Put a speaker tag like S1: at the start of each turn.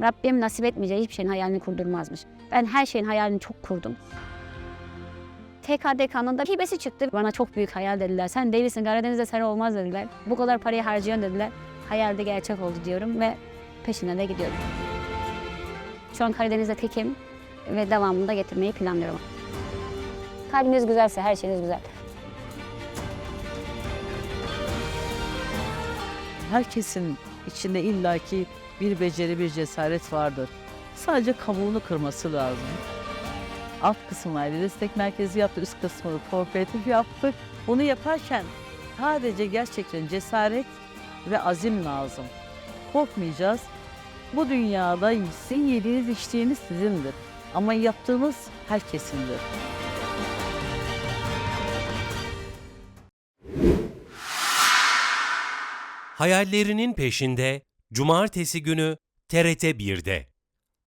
S1: Rabbim nasip etmeyeceği hiçbir şeyin hayalini kurdurmazmış. Ben her şeyin hayalini çok kurdum. TKDK'nın da hibesi çıktı. Bana çok büyük hayal dediler. Sen delisin Karadeniz'de sen olmaz dediler. Bu kadar parayı harcayan dediler. Hayalde gerçek oldu diyorum ve peşinden de gidiyorum. Şu an Karadeniz'de tekim ve devamını da getirmeyi planlıyorum. Kalbiniz güzelse her şeyiniz güzel.
S2: Herkesin içinde illaki bir beceri, bir cesaret vardır. Sadece kabuğunu kırması lazım. Alt kısımlarda destek merkezi yaptık, üst kısmını kooperatif yaptık. Bunu yaparken sadece gerçekten cesaret ve azim lazım. Korkmayacağız. Bu dünyada sizin yediğiniz içtiğiniz sizindir. Ama yaptığınız herkesindir.
S3: Hayallerinin peşinde Cumartesi günü TRT 1'de.